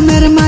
mermaid.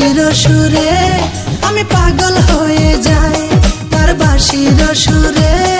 বাঁশির সুরে আমি পাগল হয়ে যাই তার বাঁশির সুরে।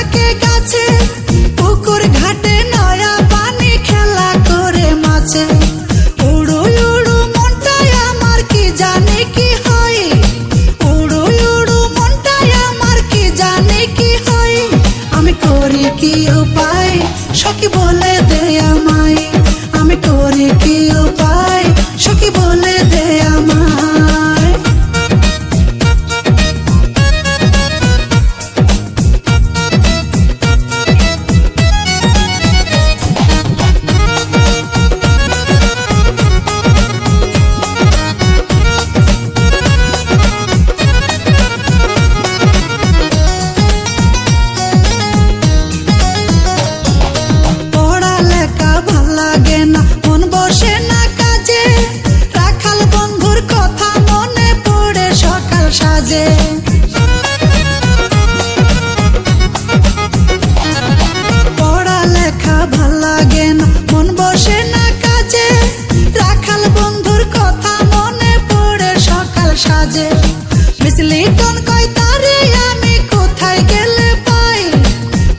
মিসলিটন কয় তারে আমি কোথায় গেলে পাই?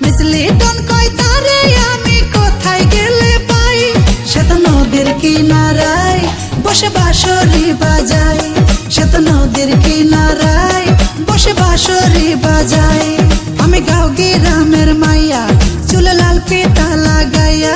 মিসলিটন কয় তারে আমি কোথায় গেলে পাই? শত নদীর কিনারায় বসে বাঁশরি বাজায়। শত নদীর কিনারায় বসে বাঁশরি বাজায়। আমি গাও গ্রামের মাইয়া, চুলে লাল পিতা লাগাইয়া